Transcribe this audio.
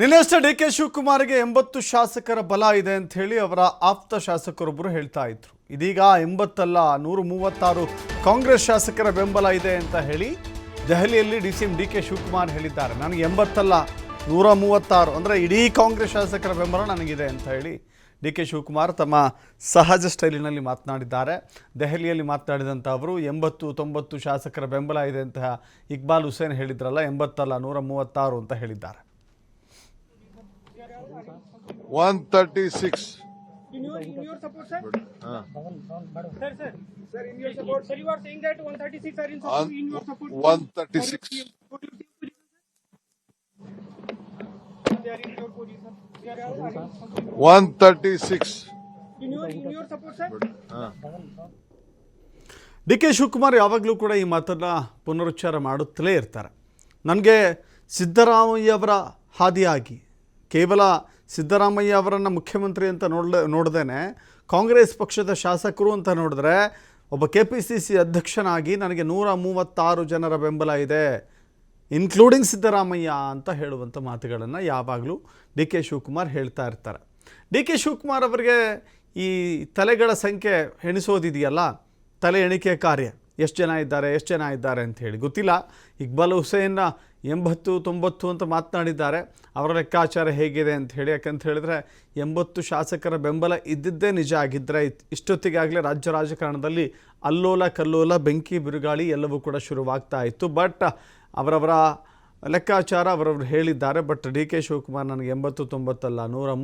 ನಿನ್ನೆಷ್ಟೇ D K ಶಿವಕುಮಾರ್ಗೆ ಎಂಬತ್ತು ಶಾಸಕರ ಬಲ ಇದೆ ಅಂತ ಹೇಳಿ ಅವರ ಆಪ್ತ ಶಾಸಕರೊಬ್ಬರು ಹೇಳ್ತಾ ಇದ್ರು. ಇದೀಗ ಎಂಬತ್ತಲ್ಲ ನೂರ ಮೂವತ್ತಾರು ಕಾಂಗ್ರೆಸ್ ಶಾಸಕರ ಬೆಂಬಲ ಇದೆ ಅಂತ ಹೇಳಿ ದೆಹಲಿಯಲ್ಲಿ D C M D K Shivakumar ಹೇಳಿದ್ದಾರೆ. ನನಗೆ ಎಂಬತ್ತಲ್ಲ ನೂರ ಮೂವತ್ತಾರು ಅಂದರೆ ಇಡೀ ಕಾಂಗ್ರೆಸ್ ಶಾಸಕರ ಬೆಂಬಲ ನನಗಿದೆ ಅಂತ ಹೇಳಿ ಡಿ ಕೆ ಶಿವಕುಮಾರ್ ತಮ್ಮ ಸಹಜ ಸ್ಟೈಲಿನಲ್ಲಿ ಮಾತನಾಡಿದ್ದಾರೆ. ದೆಹಲಿಯಲ್ಲಿ ಮಾತನಾಡಿದಂಥ ಅವರು ಎಂಬತ್ತು, ತೊಂಬತ್ತು ಶಾಸಕರ ಬೆಂಬಲ ಇದೆ ಅಂತ ಇಕ್ಬಾಲ್ ಹುಸೇನ್ ಹೇಳಿದ್ರಲ್ಲ, ಎಂಬತ್ತಲ್ಲ ನೂರ ಮೂವತ್ತಾರು ಅಂತ ಹೇಳಿದ್ದಾರೆ. One thirty six one thirty six one thirty six D K Shivakumar ಯಾವಾಗಲೂ ಕೂಡ ಈ ಮಾತನ್ನು ಪುನರುಚ್ಚಾರ ಮಾಡುತ್ತಲೇ ಇರ್ತಾರೆ. ನನಗೆ ಸಿದ್ದರಾಮಯ್ಯ ಅವರ ಹಾದಿಯಾಗಿ ಕೇವಲ ಸಿದ್ದರಾಮಯ್ಯ ಅವರನ್ನು ಮುಖ್ಯಮಂತ್ರಿ ಅಂತ ನೋಡ್ಲ, ನೋಡ್ದೇನೆ. ಕಾಂಗ್ರೆಸ್ ಪಕ್ಷದ ಶಾಸಕರು ಅಂತ ನೋಡಿದ್ರೆ ಒಬ್ಬ ಕೆ ಪಿ ಸಿ ಸಿ ಅಧ್ಯಕ್ಷನಾಗಿ ನನಗೆ ನೂರ ಮೂವತ್ತಾರು ಜನರ ಬೆಂಬಲ ಇದೆ ಇನ್ಕ್ಲೂಡಿಂಗ್ ಸಿದ್ದರಾಮಯ್ಯ ಅಂತ ಹೇಳುವಂಥ ಮಾತುಗಳನ್ನು ಯಾವಾಗಲೂ ಡಿ ಕೆ ಶಿವಕುಮಾರ್ ಹೇಳ್ತಾ ಇರ್ತಾರೆ. ಡಿ ಕೆ ಶಿವಕುಮಾರ್ ಅವರಿಗೆ ಈ ತಲೆಗಳ ಸಂಖ್ಯೆ ಎಣಿಸೋದಿದೆಯಲ್ಲ, ತಲೆ ಎಣಿಕೆ ಕಾರ್ಯ. ಎಷ್ಟು ಜನ ಇದ್ದಾರೆ, ಎಷ್ಟು ಜನ ಇದ್ದಾರೆ ಅಂತ ಹೇಳಿ ಗೊತ್ತಿಲ್ಲ. ಇಕ್ಬಾಲ್ ಹುಸೇನ್ನ ಎಂಬತ್ತು, ತೊಂಬತ್ತು ಅಂತ ಮಾತನಾಡಿದ್ದಾರೆ. ಅವರ ಲೆಕ್ಕಾಚಾರ ಹೇಗಿದೆ ಅಂತ ಹೇಳಿ, ಯಾಕಂತ ಹೇಳಿದ್ರೆ ಎಂಬತ್ತು ಶಾಸಕರ ಬೆಂಬಲ ಇದ್ದಿದ್ದೇ ನಿಜ ಆಗಿದ್ದರೆ ಇಷ್ಟೊತ್ತಿಗಾಗಲೇ ರಾಜ್ಯ ರಾಜಕಾರಣದಲ್ಲಿ ಅಲ್ಲೋಲ ಕಲ್ಲೋಲ, ಬೆಂಕಿ ಬಿರುಗಾಳಿ ಎಲ್ಲವೂ ಕೂಡ ಶುರುವಾಗ್ತಾ ಇತ್ತು. ಬಟ್ ಅವರವರ ಲೆಕ್ಕಾಚಾರ ಅವರವರು ಹೇಳಿದ್ದಾರೆ. ಬಟ್ ಡಿ ಕೆ ಶಿವಕುಮಾರ್ ನನಗೆ ಎಂಬತ್ತು, ತೊಂಬತ್ತಲ್ಲ, ನೂರ